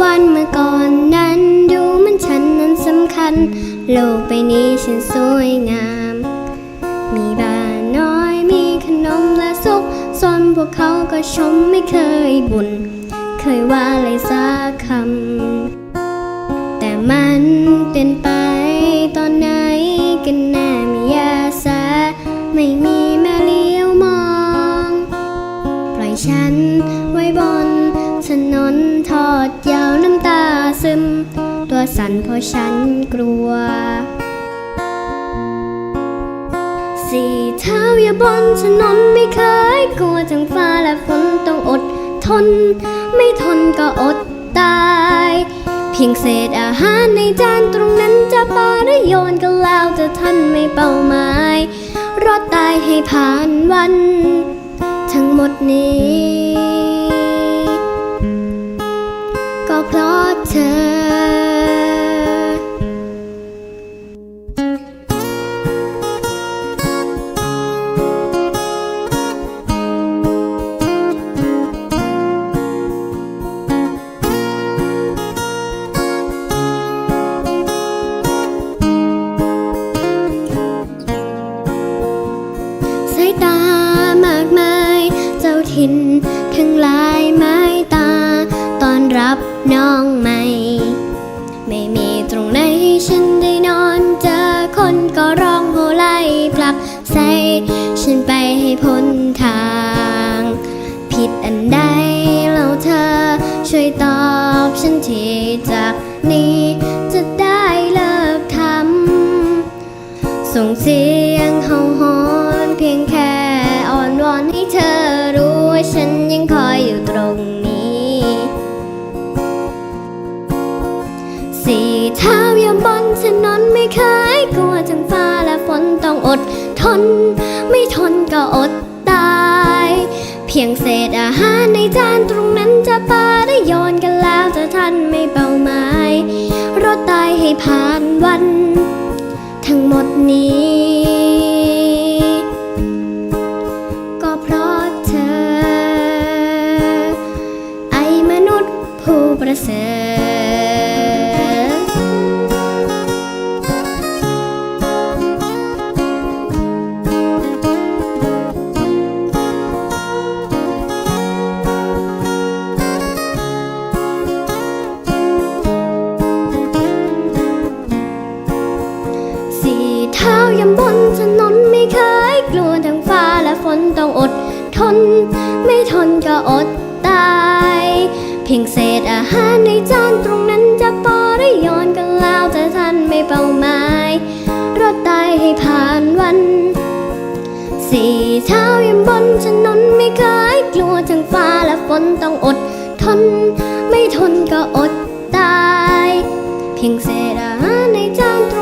วันเมื่อก่อนนั้นดูมันฉันนั้นสำคัญ โลกใบนี้ฉันสวยงาม มีบ้านน้อยมีขนมและสุขส่วนพวกเขาก็ชมไม่เคยบุญ เคยว่าเลยสักคำ แต่มันเป็นไปตอนไหนกันแน่ไม่ยาสาไม่มี นนทอดยาวน้ำตาซึม ตัวสั่นเพราะฉันกลัว สี่เท้าอย่าบนถนนไม่เคยกลัวทั้งฟ้าและฝนต้องอดทน ไม่ทนก็อดตาย เพียงเศษอาหารในจานตรงนั้นจะปาหรือโยนก็แล้วแต่ท่านไม่เป้าหมายรอดตายให้ผ่านวัน ทั้งหมดนี้ เพราะเธอ น้องใหม่ ไม่มีตรงไหนให้ฉันได้นอนเจอคนก็ร้องโหไล่ผลักใส่ฉันไปให้พ้นทาง ผิดอันใดแล้วเธอ ช่วยตอบฉันทีจากนี้จะได้เลิกทำส่งเสียงเห่าหอนเพียงแค่อ่อนวอนให้เธอรู้ว่าฉัน อย่าบนถนนไม่เคยกลัวทั้งฟ้าและฝนต้องอดทน ไม่ทนก็อดตาย เพียงเศษอาหารในจานตรงนั้นจะปาได้โยนกันแล้วแต่ท่านไม่เป้าหมายรอดตายให้ผ่านวัน ทั้งหมดนี้ก็เพราะเธอไอมนุษย์ผู้ประเสริ อดทน ไม่ทนก็อดตาย เพียงเศษอาหารในจานตรงนั้นจะปอได้โยนกันแล้วแต่ท่านไม่เป้าหมายรอดตายให้ผ่านวัน สี่เท้ายังบนถนนไม่เคยกลัวทั้งฟ้าและฝนต้องอดทน ไม่ทนก็อดตาย เพียงเศษอาหารในจานตรง